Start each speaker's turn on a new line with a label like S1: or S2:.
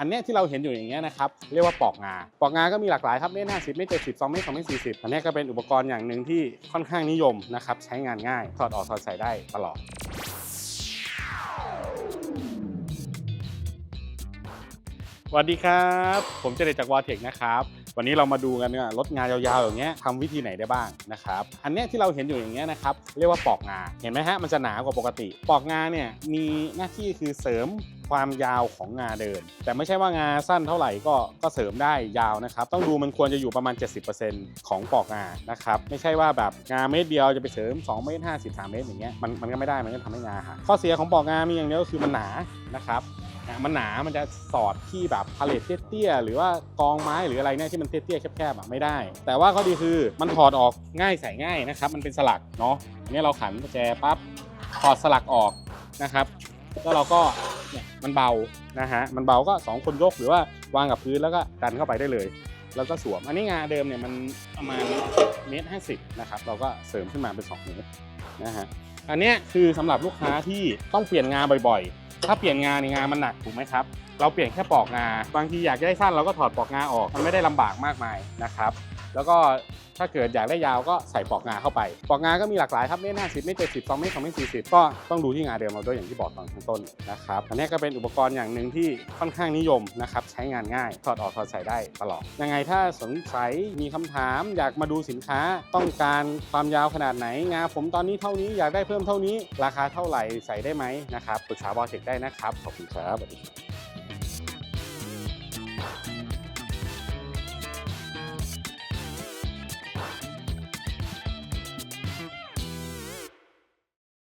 S1: อันเนี้ยที่เราเห็นอยู่อย่างเงี้ยนะครับเรียกว่าปอกงา ปอกงาก็มีหลากหลายครับเมตรห้าสิบเมตรเจ็ดสิบสองเมตรสองเมตรสี่สิบอันเนี้ยก็เป็นอุปกรณ์อย่างหนึ่งที่ค่อนข้างนิยมนะครับใช้งานง่ายถอดออกถอดใส่ได้ตลอดสวัสดีครับ ผมเจเดชจากวอเทคนะครับวันนี้เรามาดูกันว่ารถงายาวๆอย่างเงี้ยทำวิธีไหนได้บ้างนะครับอันเนี้ยที่เราเห็นอยู่อย่างเงี้ยนะครับเรียกว่าปอกงาเห็นไหมฮะมันจะหนากว่าปกติ ปอกงาเนี่ยมีหน้าที่คือเสริม ความยาวของงาเดิม แต่ไม่ใช่ว่างาสั้นเท่าไหร่ก็ก็เสริมได้ยาวนะครับ ต้องดูมันควรจะอยู่ประมาณ 70%ของปอกงานะครับไม่ใช่ว่าแบบงาเม็ดเดียวจะไปเสริม2เมตร50 3เมตรอย่างเงี้ยมันมันก็ไม่ได้มันก็ทำให้งาหักข้อเสียของปอกงามีอย่างเดียวก็คือมันหนานะครับอะมันหนา มันจะสอดที่แบบพาเลทเตี้ยๆ หรือว่ากองไม้หรืออะไรเนี่ยที่มันเตี้ยๆ แคบๆอะไม่ได้ แต่ว่าข้อดีคือมันถอดออกง่ายใส่ง่ายนะครับ มันเป็นสลักเนาะอันนี้เราขันกุญแจปั๊บถอดสลักออกนะครับ แล้วเราก็ เนี่ยมันเบานะฮะมันเบาก็ 2 คนยกหรือว่าวางกับพื้นแล้วก็ดันเข้าไปได้เลย แล้วก็สวม อันนี้งาเดิมเนี่ยมันประมาณเมตรห้าสิบนะครับเราก็เสริมขึ้นมาเป็น2เมตรนะฮะอันนี้คือสำหรับลูกค้าที่ต้องเปลี่ยนงาบ่อยๆ ถ้าเปลี่ยนงาในงามันหนักถูกไหมครับ เราเปลี่ยนแค่ปอกงา บางทีอยากได้สั้นเราก็ถอดปอกงาออก มันไม่ได้ลำบากมากมายนะครับ แล้วก็ถ้าเกิดอยากได้ยาวก็ใส่ปอกงาเข้าไป ปอกงาก็มีหลากหลายครับเมตรห้าสิบเมตรเจ็ดสิบสองเมตรสองเมตรสี่สิบก็ต้องดูที่งาเดิมเราด้วยอย่างที่บอกตอนข้างต้นนะครับอันนี้ก็เป็นอุปกรณ์อย่างหนึ่งที่ค่อนข้างนิยมนะครับใช้งานง่ายถอดออกถอดใส่ได้ตลอด ยังไงถ้าสนใจมีคำถาม อยากมาดูสินค้า ต้องการความยาวขนาดไหนงาผมตอนนี้เท่านี้อยากได้เพิ่มเท่านี้ ราคาเท่าไหร่ใส่ได้ไหมนะครับปรึกษาบอเทคได้นะครับขอบคุณครับสวัสดีครับ